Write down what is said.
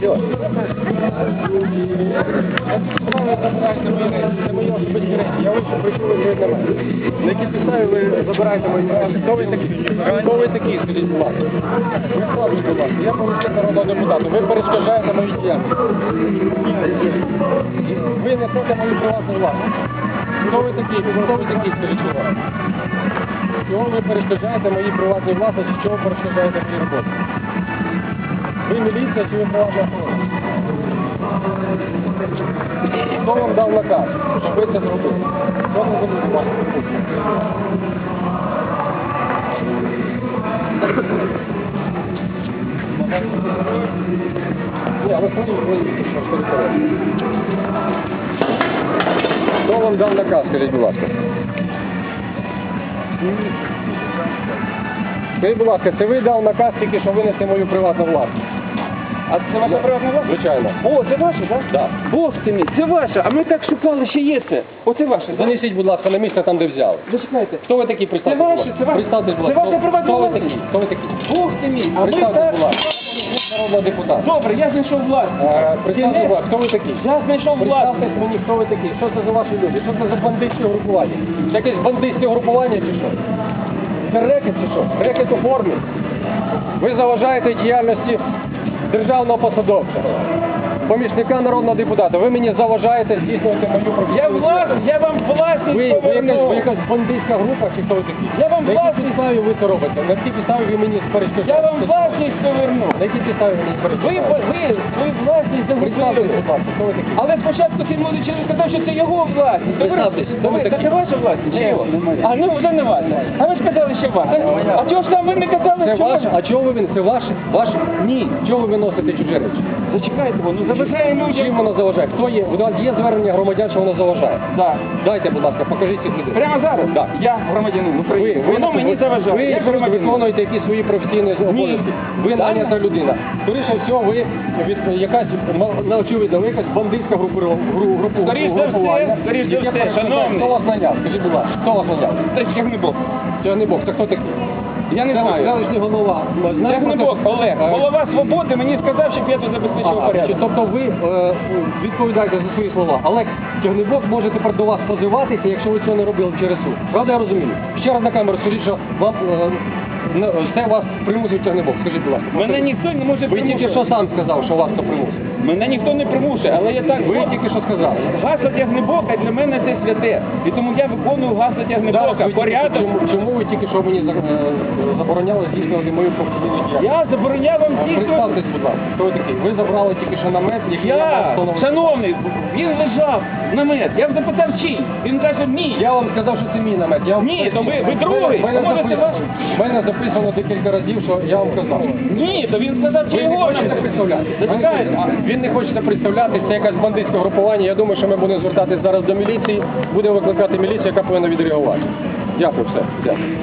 Все. Я ось прийшов ви на. Якій підставі ви забираєте мої речі? Хто ви такі? Хто ви такі, скажіть, будь ласка? Ви слабі, будь. Я помічник народного депутата. Ви перешкоджаєте мої діяльність. Ви несете мою приватну власність. Хто ви такі? Хто ви такі, скажіть, будь ласка? Чого ви перешкоджаєте мої приватні власності? Чого перешкоджаєте мені роботі? Ви міліція чи ви охорона? Хто вам дав наказ, щоб ви це зробили? Хто не зробив вас? Ні, але ходіть, ходіть, що ж ви Хто вам дав наказ, скажіть, будь ласка? Скажіть, будь ласка, це ви дав наказ тільки, що винести мою приватну власність? А це ваша приватна власність? Звичайно. О, це ваше, так? Да. Бог ти мій, це ваше, а ми так шукали, що є це. Оце ваше, так? Занесіть, будь ласка, на місце там, де взяли. Зачекайте. Хто ви такі? Представтесь, Це будь ваше, ласка. це ваше. Представтесь, будь Це ласка. ваша приватна Хто ви власність. такі? Хто ви такі? Бог ти мій, а ми Представтесь, так... будь ласка. Народного депутата. Добре, я знайшов власність. Е, Представтесь, будь ласка, хто ви такі? Я знайшов. Представтесь мені, хто ви такі? Що це за ваші люди? Що це за бандитське групування? Це якесь бандитське групування чи що? Це рекет чи що? Рекет у формі. Ви заважаєте діяльності державного посадовця. Помічника народного депутата. Ви мені заважаєте здійснювати мою професію. Я власність, я вам власність Ви, ви, якась, поверну. ви якась бандитська група чи хто ви такі? Я вам На якій власність- підставі ви це робите? На якій підставі ви мені перешкоджаєте? Я вам власність поверну. На якій підставі ви мені Ви, ви свою власність Представтесь, загубили. будь ласка, хто ви такі? Але спочатку цей молодий чоловік сказав, що це його власність. Представтесь, хто ви ви- такі? Це ваша власність? чи Ні, його? А ну вже не ваша. А ви ж казали, що ваша. А чого ж там ви не казали, Це що ваш, ваша? а чого ви він? Це ваш, ваш? Ні. Чого ви виносите чужі речі? Зачекайте, воно заважає Чим людям. воно заважає? Хто є? У вас є звернення громадян, що воно заважає? Да. Дайте, будь ласка, покажіть цих людей. Прямо зараз? Да. Я громадянин України. ви, Воно мені заважає. Ви я просто виконуєте якісь свої професійні обов'язки. Ви нанята людина. Скоріше всього, ви від якась на очевидно, ви якась бандитська групу групу Скоріш за все, групування, скоріш за все, шановний. Хто вас наняв? Скажіть, будь ласка, хто вас наняв? Це не Бог, це хто такий? Я не знаю. селищний голова. Знаєте, Тягнебок, хто- Олег. Е, Голова свободи мені сказав, щоб я тут забезпечив Ага, порядок. Тобто ви е, відповідаєте за свої слова. Але Тягнебок може тепер до вас позиватися, якщо ви цього не робили через суд. Правда, я розумію? Ще раз на камеру скажіть, що вам е, не- все вас примусив Тягнебок. Скажіть, будь ласка. Мене ніхто не може Ви тільки що сам сказав, що вас то примусив. Мене ніхто не примушує, але я так... Ви тільки що сказали. Гасло Тягнебока для мене це святе. І тому я виконую гасло Тягнебока. Порядок. Чому, чому ви тільки що мені за- е, забороняли здійснювати мою професійну діяльність? Я забороняв вам Е, здійснювати... Представтесь, будь ласка, хто ви такий? Ви забрали тільки що намет, який я вам Я, встановив. шановний, він лежав намет. Я запитав, чий? Він каже, мій. Я вам сказав, що це мій намет. Я вам Ні, то ви- ви другий. мене, може це записано, ваш? мене записано декілька разів, що я вам казав. Ні, то він сказав, що Ви його. Зачекайте. А Він не хоче представляти, це якась бандитське групування. Я думаю, що ми будемо звертатись зараз до міліції, будемо викликати міліцію, яка повинна відреагувати. Дякую, все. Дякую.